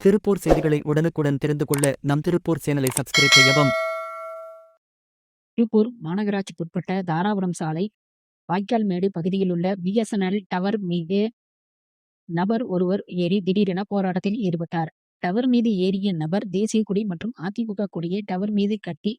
திருப்பூர் செய்திகளை உடனுக்குடன் தெரிந்து கொள்ள நம் திருப்பூர் சேனலை சப்ஸ்கிரைப் செய்யவும். திருப்பூர் மாநகராட்சிக்குட்பட்ட தாராபுரம் சாலை வாய்க்கால் மேடு பகுதியில் உள்ள பிஎஸ்என்எல் டவர் மீது நபர் ஒருவர் ஏறி திடீரென போராட்டத்தில் ஈடுபட்டார். டவர் மீது ஏறிய நபர் தேசிய கொடி மற்றும் அதிமுக கொடியை டவர் மீது கட்டி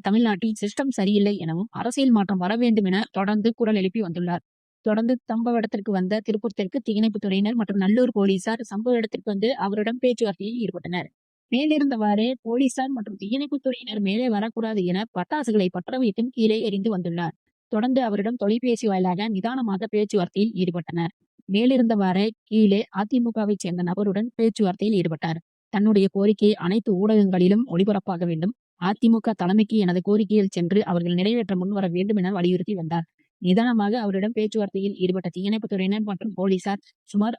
தமிழ்நாட்டில் சிஸ்டம் சரியில்லை எனவும் அரசியல் மாற்றம் வர வேண்டும் என தொடர்ந்து குரல் எழுப்பி வந்துள்ளார். தொடர்ந்து சம்பவ இடத்திற்கு வந்த திருப்பூர் தெற்கு தீயணைப்பு துறையினர் மற்றும் நல்லூர் போலீசார் சம்பவ இடத்திற்கு வந்து அவரிடம் பேச்சுவார்த்தையில் ஈடுபட்டனர். மேலிருந்தவாறே போலீசார் மற்றும் தீயணைப்புத் துறையினர் மேலே வரக்கூடாது என பட்டாசுகளை பற்ற வைத்தும் கீழே எறிந்து வந்துள்ளார். தொடர்ந்து அவரிடம் தொலைபேசி வாயிலாக நிதானமாக பேச்சுவார்த்தையில் ஈடுபட்டனர். மேலிருந்தவாறே கீழே அதிமுகவைச் சேர்ந்த நபருடன் பேச்சுவார்த்தையில் ஈடுபட்டார். தன்னுடைய கோரிக்கையை அனைத்து ஊடகங்களிலும் ஒளிபரப்பாக வேண்டும். அதிமுக தலைமைக்கு எனது கோரிக்கையில் சென்று அவர்கள் நிறைவேற்ற முன்வர வேண்டும் என வலியுறுத்தி வந்தார். நிதானமாக அவரிடம் பேச்சுவார்த்தையில் ஈடுபட்ட தீயணைப்பு துறையினர் மற்றும் போலீசார் சுமார்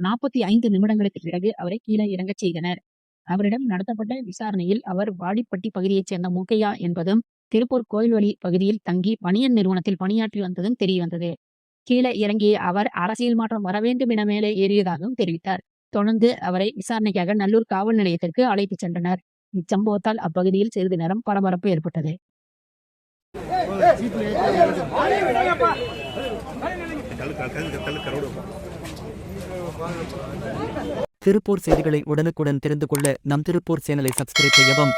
நாற்பத்தி ஐந்து நிமிடங்களுக்கு பிறகு அவரை கீழே இறங்கச் செய்தனர். அவரிடம் நடத்தப்பட்ட விசாரணையில் அவர் வாடிப்பட்டி பகுதியைச் சேர்ந்த மூக்கையா என்பதும் திருப்பூர் கோயில்வழி பகுதியில் தங்கி பணியன் நிறுவனத்தில் பணியாற்றி வந்ததும் தெரியவந்தது கீழே இறங்கிய அவர் அரசியல் மாற்றம் வர வேண்டும் என மேலே ஏறியதாகவும் தெரிவித்தார். தொடர்ந்து அவரை விசாரணைக்காக நல்லூர் காவல் நிலையத்திற்கு அழைத்துச் சென்றனர். இச்சம்பவத்தால் அப்பகுதியில் சிறிது நேரம் பரபரப்பு ஏற்பட்டது. திருப்பூர் செய்திகளை உடனுக்குடன் தெரிந்து கொள்ள நம் திருப்பூர் சேனலை சப்ஸ்கிரைப் செய்யவும்